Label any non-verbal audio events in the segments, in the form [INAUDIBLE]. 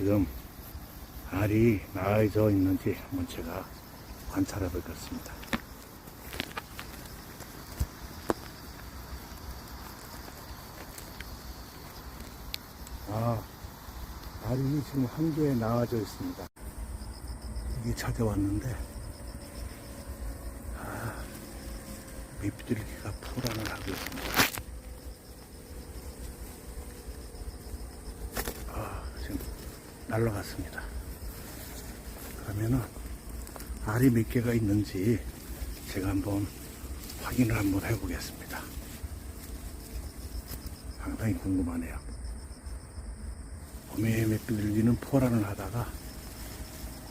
지금 알이 나아져 있는지 한번 제가 관찰해 보겠습니다. 아, 알이 지금 한 개에 나아져 있습니다. 이게 찾아왔는데, 아, 밑비둘기가 포란을 하고 있습니다. 아, 지금 날라갔습니다. 그러면은 알이 몇 개가 있는지 제가 한번 확인을 한번 해보겠습니다. 상당히 궁금하네요. 봄에 맷비둘기는 포란을 하다가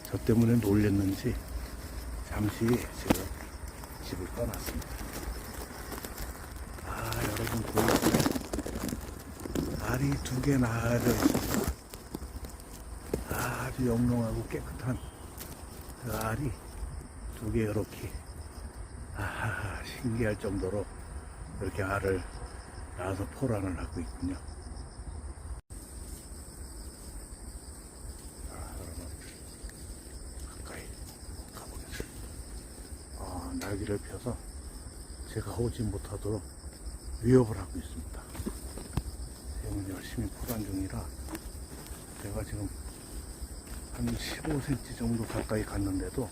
저 때문에 놀랬는지 잠시 지금 집을 떠났습니다. 아, 여러분 보이시나요? 알이 두 개 나아져 있습니다. 아주 영롱하고 깨끗한 그 알이 두 개 이렇게 아 신기할 정도로 이렇게 알을 낳아서 포란을 하고 있군요. 아, 날개를 펴서 제가 오지 못하도록 위협을 하고 있습니다. 지금은 열심히 포란 중이라 제가 지금 한 15cm 정도 가까이 갔는데도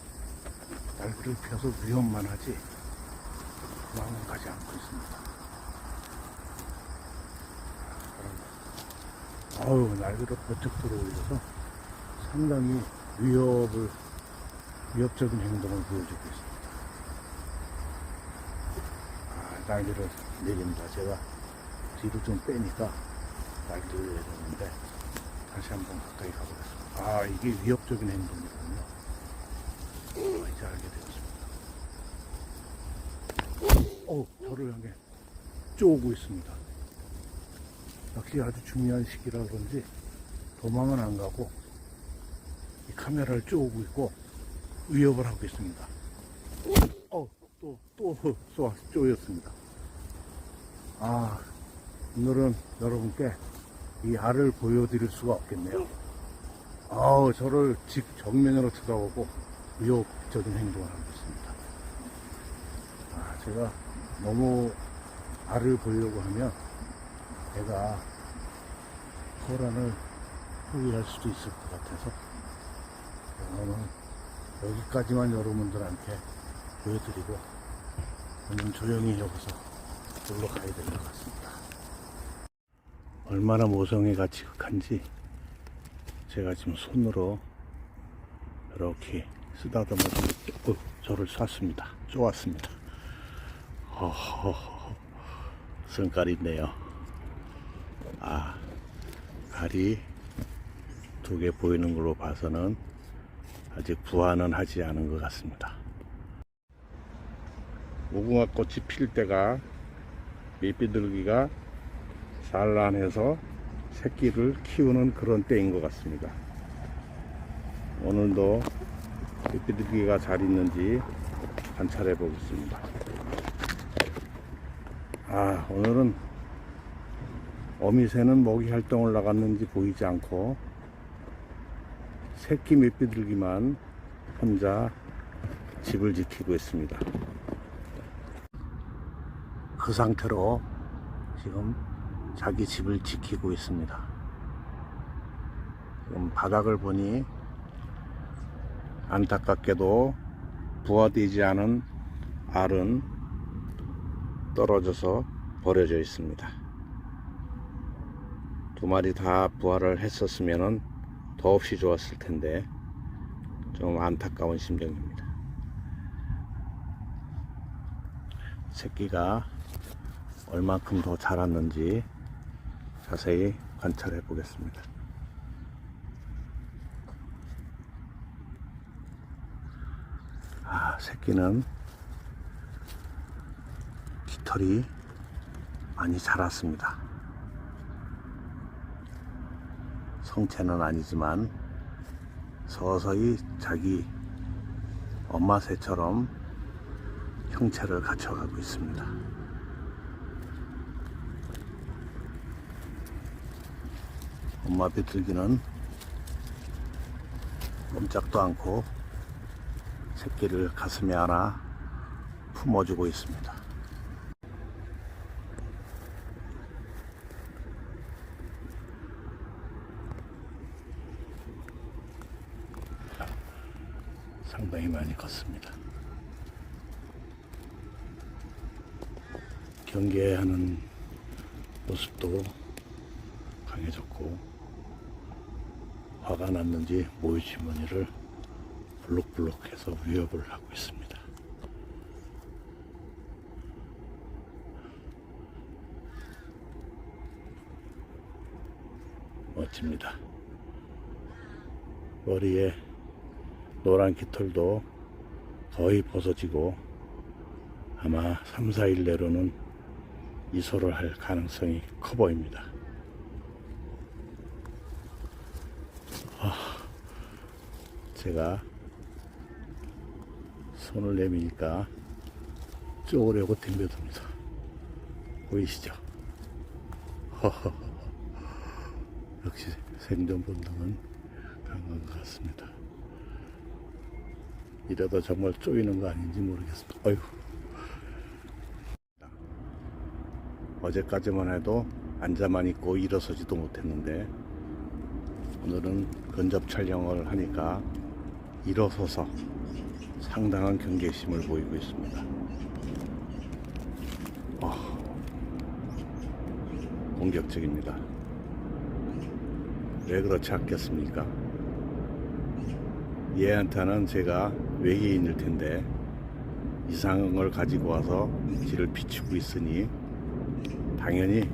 날개를 펴서 위험만 하지 도망은 가지 않고 있습니다. 아우 날개를 번쩍 들어 올려서 상당히 위협을 위협적인 행동을 보여주고 있습니다. 아, 날개를 내립니다. 제가 뒤로 좀 빼니까 날개를 내렸는데 다시 한번 가까이 가보겠습니다. 아 이게 위협적인 행동이군요. 어, 이제 알게 되었습니다. 어, 저를 향해 쪼고 있습니다. 역시 아주 중요한 시기라 그런지 도망은 안 가고 이 카메라를 쪼고 있고 위협을 하고 있습니다. 어, 또, 또 쏘아, 쪼였습니다. 아, 오늘은 여러분께 이 알을 보여드릴 수가 없겠네요. 아우, 저를 직 정면으로 쳐다보고 위협적인 행동을 하고 있습니다. 아, 제가 너무 알을 보이려고 하면 제가 호란을 포기할 수도 있을 것 같아서 오늘 여기까지만 여러분들한테 보여드리고 오늘 조용히 여기서 놀러 가야 될 것 같습니다. 얼마나 모성애가 지극한지 제가 지금 손으로 이렇게 쓰다듬어서 어, 저를 쐈습니다. 쪼았습니다. 승깔이 있네요. 아, 알이 두 개 보이는 걸로 봐서는 아직 부화는 하지 않은 것 같습니다. 무궁화 꽃이 필 때가 밑비둘기가 산란해서 새끼를 키우는 그런 때인 것 같습니다. 오늘도 밑비둘기가 잘 있는지 관찰해 보겠습니다. 아, 오늘은 어미새는 먹이 활동을 나갔는지 보이지 않고 새끼 밑비둘기만 혼자 집을 지키고 있습니다. 그 상태로 지금 자기 집을 지키고 있습니다. 지금 바닥을 보니 안타깝게도 부화되지 않은 알은 떨어져서 버려져 있습니다. 두 마리 다 부화를 했었으면 더없이 좋았을 텐데 좀 안타까운 심정입니다. 새끼가 얼만큼 더 자랐는지 자세히 관찰해 보겠습니다. 아, 새끼는 깃털이 많이 자랐습니다. 성체는 아니지만 서서히 자기 엄마 새처럼 형체를 갖춰가고 있습니다. 엄마 비둘기는 꼼짝도 않고 새끼를 가슴에 안아 품어주고 있습니다. 상당히 많이 컸습니다. 경계하는 모습도 강해졌고 화가 났는지 모유지문이를 블록블록해서 위협을 하고 있습니다. 멋집니다. 머리에 노란 깃털도 거의 벗어지고 아마 3, 4일 내로는 이소를 할 가능성이 커 보입니다. 아, 제가 손을 내미니까 쪼으려고 덤벼듭니다. 보이시죠? [LAUGHS] 역시 생존 본능은 강한 것 같습니다. 이러다 정말 쪼이는 거 아닌지 모르겠습니다. 어휴. 어제까지만 해도 앉아만 있고 일어서지도 못했는데 오늘은 근접 촬영을 하니까 일어서서 상당한 경계심을 보이고 있습니다. 어, 공격적입니다. 왜 그렇지 않겠습니까? 얘한테는 제가 외계인일 텐데 이상을 가지고 와서 지를 비추고 있으니 당연히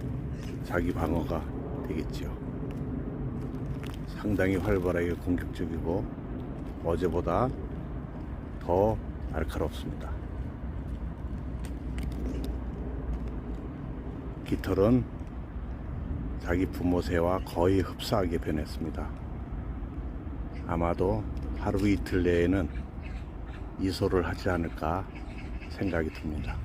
자기 방어가 되겠지요. 상당히 활발하게 공격적이고 어제보다 더 날카롭습니다. 깃털은 자기 부모 새와 거의 흡사하게 변했습니다. 아마도 하루 이틀 내에는 이소를 하지 않을까 생각이 듭니다.